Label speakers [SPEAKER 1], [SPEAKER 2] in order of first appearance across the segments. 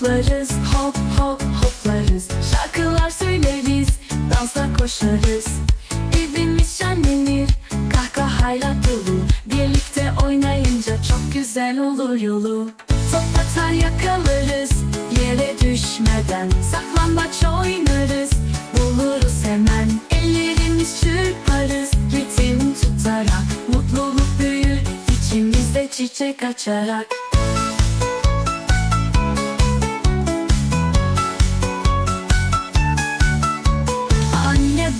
[SPEAKER 1] Hoplarız hop hop hoplarız. Şarkılar söyleriz Dansa koşarız. Evimiz şenlenir Kahkahayla dolu. Birlikte oynayınca çok güzel olur yolu. Top atar yakalarız Yere düşmeden. Saklambaç oynarız Buluruz hemen. Ellerimiz çırparız Ritim tutarak. Mutluluk büyür içimizde çiçek açarak.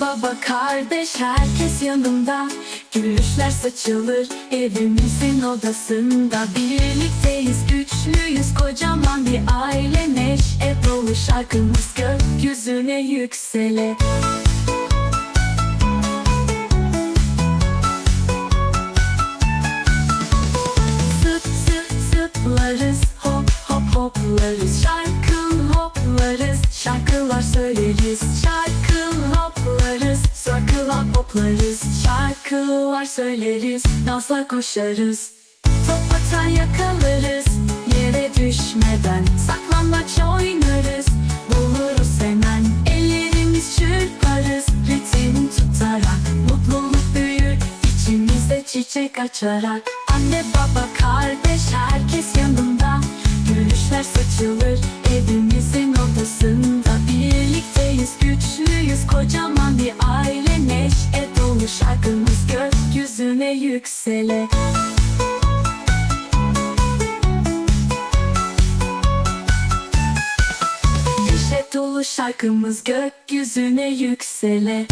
[SPEAKER 1] Baba kardeş herkes yanımda. Gülüşler saçılır evimizin odasında. Birlikteyiz güçlüyüz kocaman bir aile. Neşe dolu şarkımız gökyüzüne yüksele. Zıp zıp zıplarız hop hop hoplarız. Şarkı hoplarız şarkılar söyleriz hoplarız Şarkılar söyleriz dansla koşarız. Top atar yakalarız yere düşmeden Saklambaç oynarız. Buluruz hemen Ellerimiz çırparız. Ritim tutarak Mutluluk büyür içimizde çiçek açarak. Anne baba kardeş herkes yanımda. Gülüşler saçılır evimizin odasında Birlikteyiz güçlüyüz kocaman bir aile şarkımız gökyüzüne yüksele. Neşe dolu şarkımız gökyüzüne yüksele